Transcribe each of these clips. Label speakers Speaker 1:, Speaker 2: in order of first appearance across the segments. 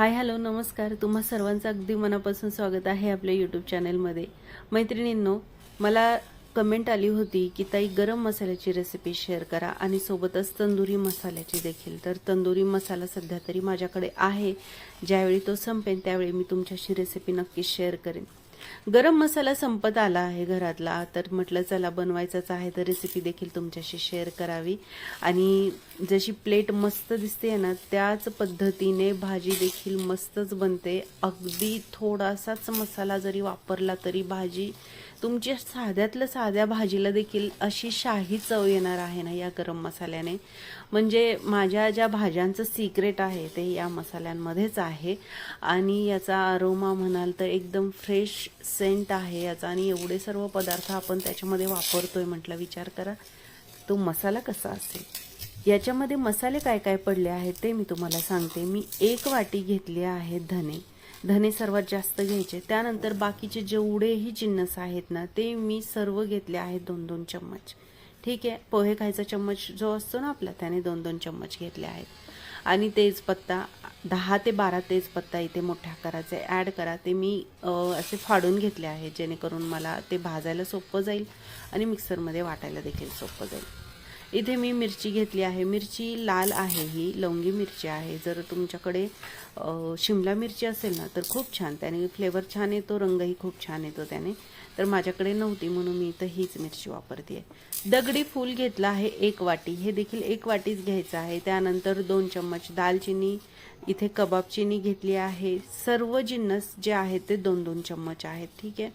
Speaker 1: Hi hello नमस्कार. तुम्हा सर्वांचं अगदी मनापासून स्वागत आहे आपल्या यूट्यूब चॅनलमध्ये मैत्रिणींनो मला कमेंट आली होती की ताई गरम मसाल्याची रेसिपी शेअर करा आणि सोबतच तंदुरी मसाल्याची देखील. तर तंदुरी मसाला सध्या तरी माझ्याकडे आहे. ज्यावेळी तो संपेन त्यावेळी मी तुमच्याशी रेसिपी नक्की शेअर करेन. गरम मसाला संपत आला आहे घरातला तर म्हटलं चला बनवायचाच आहे तर रेसिपी देखील तुमच्याशी शेअर करावी. आणि जशी प्लेट मस्त दिसते ना त्याच पद्धतीने भाजी देखील मस्तच बनते. अगदी थोडासाच मसाला जरी वापरला तरी भाजी तुमच्या साध्यातलं साध्या भाजीला देखील अशी शाही चव येणार आहे ना या गरम मसाल्याने? म्हणजे माझ्या ज्या भाज्यांचं सिक्रेट आहे ते या मसाल्यांमध्येच आहे. आणि याचा अरोमा म्हणाल तर एकदम फ्रेश सेंट आहे याचा. आणि एवढे सर्व पदार्थ आपण त्याच्यामध्ये वापरतोय म्हटलं विचार करा. तो मसाला कसा असेल? याच्यामध्ये मसाले काय काय पडले आहेत ते मी तुम्हाला सांगते. मी एक वाटी घेतली आहे धने. धने सर्वात जास्त घ्यायचे. त्यानंतर बाकीचे जेवढेही जिन्नस आहेत ना ते मी सर्व घेतले आहेत दोन दोन चम्मच. ठीक आहे पोहे खायचा चम्मच जो असतो ना आपला त्याने दोन दोन चम्मच घेतले आहेत. आणि तेजपत्ता दहा ते बारा तेजपत्ता इथे मोठ्या आकाराचे ॲड करा. ते मी असे फाडून घेतले आहे जेणेकरून मला ते भाजायला सोपं जाईल आणि मिक्सरमध्ये वाटायला देखील सोपं जाईल. इथे मी मिरची घेतली आहे. मिरची लाल आहे ही लवंगी मिरची आहे. जर तुमच्याकडे शिमला मिरची असेल ना तर खूप छान. त्याने फ्लेवर छान येतो रंगही खूप छान येतो त्याने. तर माझ्याकडे नव्हती म्हणून मी इथं हीच मिरची वापरते. आहे दगडी फूल घेतलं आहे एक वाटी. हे देखील एक वाटीच घ्यायचं आहे. त्यानंतर दोन चम्मच दालचिनी इथे कबाब चिनी घेतली आहे. सर्व जिन्नस जे आहेत ते दोन दोन चम्मच आहेत. ठीक आहे?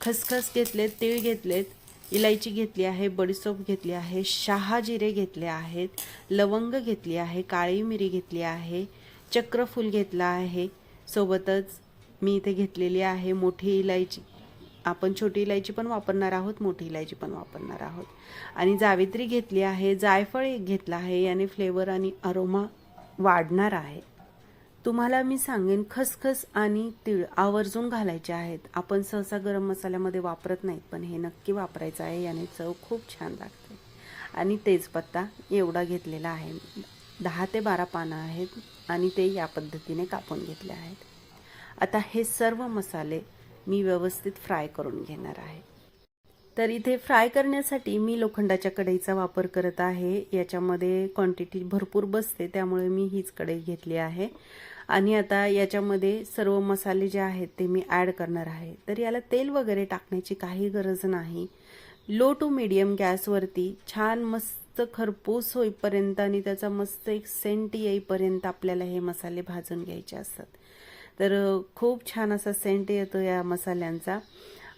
Speaker 1: खसखस घेतलेत तीळ घेतलेत. इलायची घेतली आहे बडीसोप घेतली आहे शहा जिरे घेतले आहेत लवंग घेतली आहे काळी मिरी घेतली आहे चक्रफूल घेतला आहे. सोबतच मी इथे घेतलेली आहे मोठी इलायची. आपण छोटी इलायची पण वापरणार आहोत मोठी इलायची पण वापरणार आहोत. आणि जावित्री घेतली आहे जायफळ एक घेतला आहे याने फ्लेवर आणि अरोमा वाढणार आहे. तुम्हाला मी सांगेन खसखस आणि तीळ आवर्जून घालायचे आहेत. आपण सहसा गरम मसाल्यामध्ये वापरत नाहीत पण हे नक्की वापरायचं आहे याने चव खूप छान लागते. आणि तेजपत्ता एवढा घेतलेला आहे. दहा ते बारा पानं आहेत आणि ते या पद्धतीने कापून घेतले आहेत. आता हे सर्व मसाले मी व्यवस्थित फ्राय करून घेणार आहे. तर इथे फ्राय करण्यासाठी मी लोखंडाच्या कढईचा वापर करत आहे. याच्यामध्ये क्वांटिटी भरपूर बसते त्यामुळे मी हीच कढई घेतली आहे. आणि आता याच्यामध्ये सर्व मसाले जे आहेत ते मी ॲड करणार आहे. तर याला तेल वगैरे टाकण्याची काही गरज नाही. लो टू मिडियम गॅसवरती छान मस्त खरपूस होईपर्यंत आणि त्याचा मस्त एक सेंट येईपर्यंत आपल्याला हे मसाले भाजून घ्यायचे असतात. तर खूप छान असा सेंट येतो या मसाल्यांचा.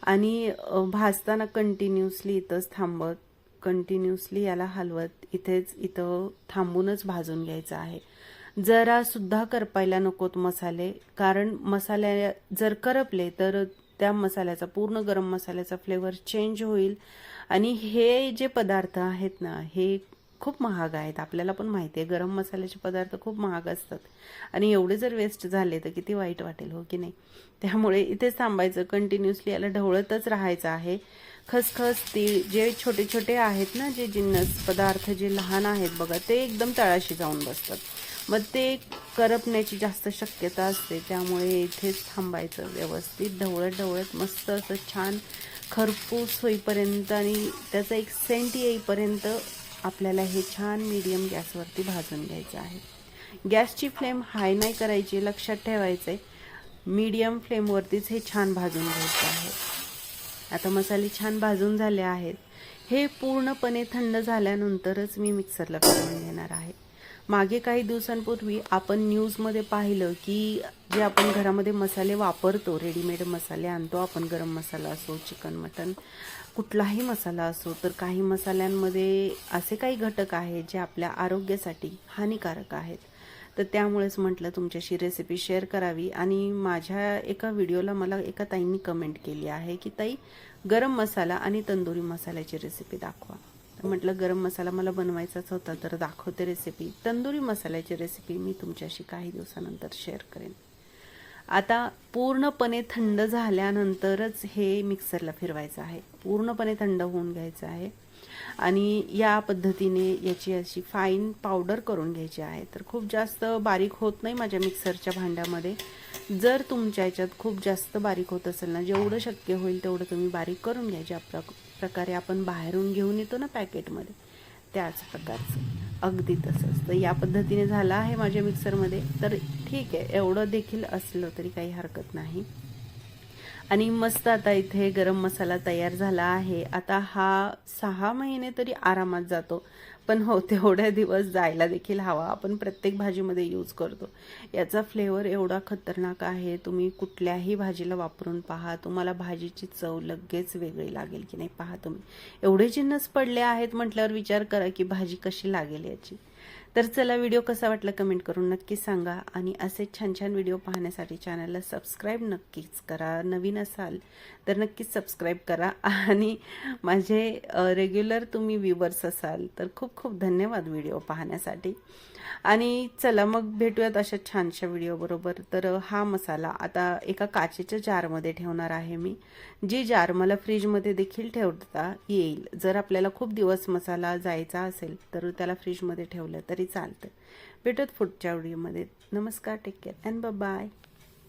Speaker 1: आणि भाजताना कंटिन्युअसली इथंच थांबत कंटिन्युअसली याला हलवत इथेच इथं थांबूनच भाजून घ्यायचं आहे. जरा सुद्धा करपायला नकोत मसाले कारण मसाल्या जर करपले तर त्या मसाल्याचा पूर्ण गरम मसाल्याचा फ्लेवर चेंज होईल. आणि हे जे पदार्थ आहेत ना हे खूप महाग आहेत. आपल्याला पण माहिती आहे गरम मसाल्याचे पदार्थ खूप महाग असतात. आणि एवढे जर वेस्ट झाले तर किती वाईट वाटेल हो की नाही? त्यामुळे इथेच थांबायचं कंटिन्युअसली याला ढवळतच राहायचं आहे. खसखस तीळ जे छोटे छोटे आहेत ना जे जिन्नस पदार्थ जे लहान आहेत बघा ते एकदम तळाशी जाऊन बसतात. मग ते करपण्याची जास्त शक्यता असते त्यामुळे इथेच थांबायचं व्यवस्थित. ढवळत ढवळत मस्त असं छान खरपूस होईपर्यंत आणि त्याचा एक सेंट येईपर्यंत आपल्याला हे छान मीडियम गॅसवरती भाजून घ्यायचं आहे. गॅसची फ्लेम हाय नाही करायची लक्षात ठेवायचं आहे मीडियम फ्लेमवरतीच हे छान भाजून घ्यायचं आहे. आता मसाले छान भाजून झाले आहेत. हे पूर्णपणे थंड झाल्यानंतरच मी मिक्सरला फिरवून घेणार आहे. मागे काही दिवसांपूर्वी आपण न्यूजमध्ये पाहिलं की जे आपण घरामध्ये मसाले वापरतो रेडीमेड मसाले आणतो आपण गरम मसाला असो चिकन मटन कुठलाही मसाला असो तर काही मसाल्यांमध्ये असे काही घटक आहेत जे आपल्या आरोग्यासाठी हानिकारक आहेत. तर त्यामुळेच म्हटलं तुमच्याशी रेसिपी शेअर करावी आणि माझ्या एका व्हिडिओला मला एका ताईंनी कमेंट केली आहे की ताई गरम मसाला आणि तंदुरी मसाल्याची रेसिपी दाखवा. म्हटलं गरम मसाला मला बनवायचाच होता तर दाखवते रेसिपी तंदुरी मसाल्याची रेसिपी मी तुमच्याशी काही दिवसानंतर शेअर करेन. आता पूर्णपणे थंड झाल्यानंतरच हे मिक्सरला फिरवायचं आहे. पूर्णपणे थंड होऊन घ्यायचं आहे. आणि या पद्धतीने याची अशी फाईन पावडर करून घ्यायची आहे. तर खूप जास्त बारीक होत नाही माझ्या मिक्सरच्या भांड्यामध्ये. जर तुमच्या याच्यात खूप जास्त बारीक होत असेल ना जेवढं शक्य होईल तेवढं तुम्ही बारीक करून घ्या. ज्या प्र प्रकारे आपण बाहेरून घेऊन येतो ना पॅकेटमध्ये त्याच प्रकारचं. अगदी तसंच. तर या पद्धतीने झालं आहे माझ्या मिक्सरमध्ये तर ठीक आहे एवढं देखील असलं तरी काही हरकत नाही. आणि मस्त आता इथे गरम मसाला तयार झाला आहे. आता हा सहा महिने तरी आरामात जातो. पण हो तेवढ्या दिवस जायला देखील हवा. आपण प्रत्येक भाजीमध्ये यूज करतो. याचा फ्लेवर एवढा खतरनाक आहे. तुम्ही कुठल्याही भाजीला वापरून पहा. तुम्हाला भाजीची चव लगेच वेगळी लागेल की नाही पहा तुम्ही. एवढे जिन्नस पडले आहेत म्हटल्यावर विचार करा की भाजी कशी लागेल याची. तर चला व्हिडिओ कसा वाटला कमेंट करून नक्की सांगा. आणि असे छान छान व्हिडिओ पाहण्यासाठी चॅनलला सबस्क्राईब नक्कीच करा. नवीन असाल तर नक्कीच सबस्क्राईब करा. आणि माझे रेग्युलर तुम्ही व्ह्युअर्स असाल तर खूप खूप धन्यवाद व्हिडिओ पाहण्यासाठी. आणि चला मग भेटूयात अशा छानशा व्हिडिओबरोबर तर हा मसाला आता एका काचेच्या जारमध्ये ठेवणार आहे मी. जी जार मला फ्रीजमध्ये देखील ठेवता येईल. जर आपल्याला खूप दिवस मसाला जायचा असेल तर त्याला फ्रीजमध्ये ठेवलं तर तरी चालतं. भेटत पुढच्या व्हिडिओमध्ये नमस्कार टेक केअर अँड बाय